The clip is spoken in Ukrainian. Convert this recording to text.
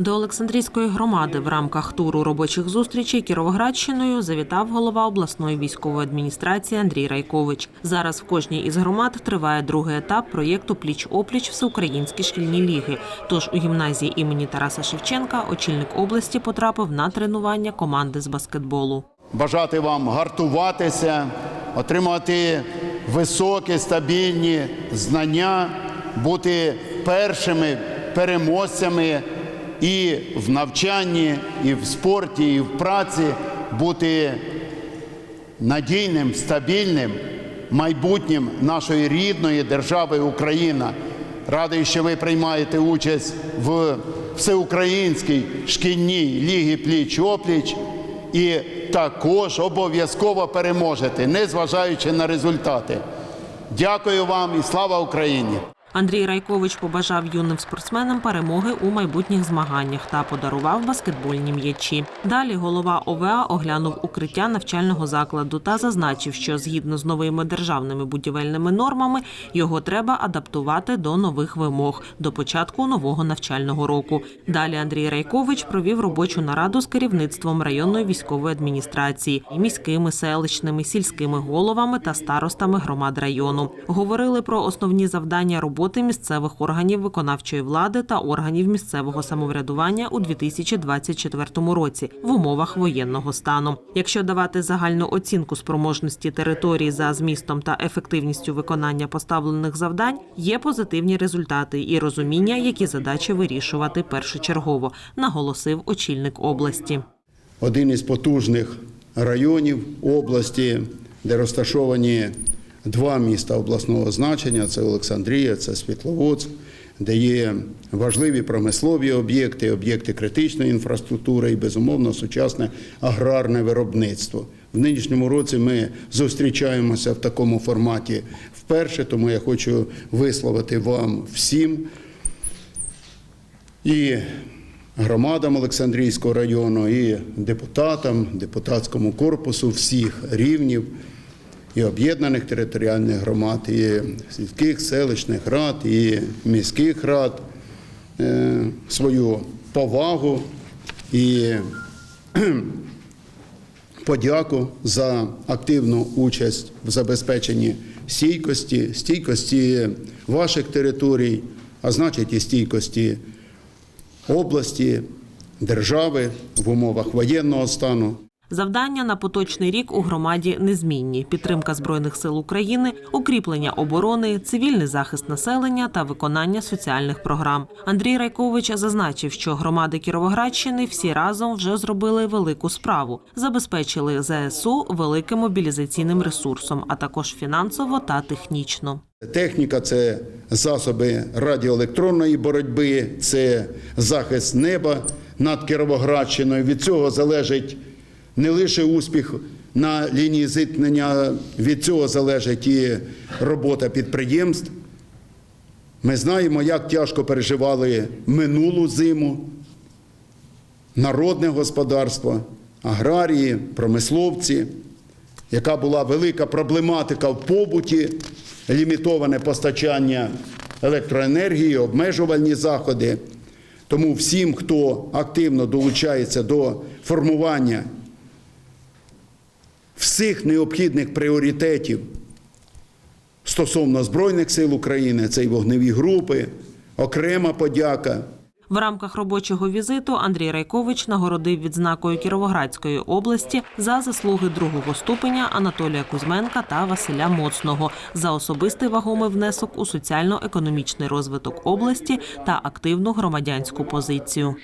До Олександрійської громади в рамках туру робочих зустрічей Кіровоградщиною завітав голова обласної військової адміністрації Андрій Райкович. Зараз в кожній із громад триває другий етап проєкту Пліч-опліч Всеукраїнські шкільні ліги. Тож у гімназії імені Тараса Шевченка очільник області потрапив на тренування команди з баскетболу. бажати вам гартуватися, отримати високі стабільні знання, бути першими переможцями і в навчанні, і в спорті, і в праці, бути надійним, стабільним майбутнім нашої рідної держави Україна. Радий, що ви приймаєте участь в всеукраїнській шкільній лігі пліч-опліч і також обов'язково переможете, незважаючи на результати. Дякую вам і слава Україні! Андрій Райкович побажав юним спортсменам перемоги у майбутніх змаганнях та подарував баскетбольні м'ячі. Далі голова ОВА оглянув укриття навчального закладу та зазначив, що згідно з новими державними будівельними нормами його треба адаптувати до нових вимог до початку нового навчального року. Далі Андрій Райкович провів робочу нараду з керівництвом районної військової адміністрації міськими, селищними, сільськими головами та старостами громад району. Говорили про основні завдання роботи місцевих органів виконавчої влади та органів місцевого самоврядування у 2024 році в умовах воєнного стану. Якщо давати загальну оцінку спроможності території за змістом та ефективністю виконання поставлених завдань, є позитивні результати і розуміння, які задачі вирішувати першочергово, наголосив очільник області. один із потужних районів області, де розташовані два міста обласного значення: це Олександрія, це Світловодськ, де є важливі промислові об'єкти, об'єкти критичної інфраструктури і, безумовно, сучасне аграрне виробництво. В нинішньому році ми зустрічаємося в такому форматі вперше, тому я хочу висловити вам всім і громадам Олександрійського району, і депутатам, депутатському корпусу всіх рівнів, і об'єднаних територіальних громад, і сільських селищних рад, і міських рад е, свою повагу і подяку за активну участь в забезпеченні стійкості, стійкості ваших територій, а значить і стійкості області, держави в умовах воєнного стану. Завдання на поточний рік у громаді незмінні: підтримка збройних сил України, укріплення оборони, цивільний захист населення та виконання соціальних програм. Андрій Райкович зазначив, що громади Кіровоградщини всі разом вже зробили велику справу, забезпечили ЗСУ великим мобілізаційним ресурсом, а також фінансово та технічно. Техніка це засоби радіоелектронної боротьби, це захист неба над Кіровоградщиною. Від цього залежить не лише успіх на лінії зіткнення, від цього залежить і робота підприємств. Ми знаємо, як тяжко переживали минулу зиму, народне господарство, аграрії, промисловці, яка була велика проблематика в побуті, лімітоване постачання електроенергії, обмежувальні заходи. Тому всім, хто активно долучається до формування всіх необхідних пріоритетів стосовно Збройних сил України, це й вогневі групи, окрема подяка. В рамках робочого візиту Андрій Райкович нагородив відзнакою Кіровоградської області за заслуги другого ступеня Анатолія Кузьменка та Василя Моцного за особистий вагомий внесок у соціально-економічний розвиток області та активну громадянську позицію.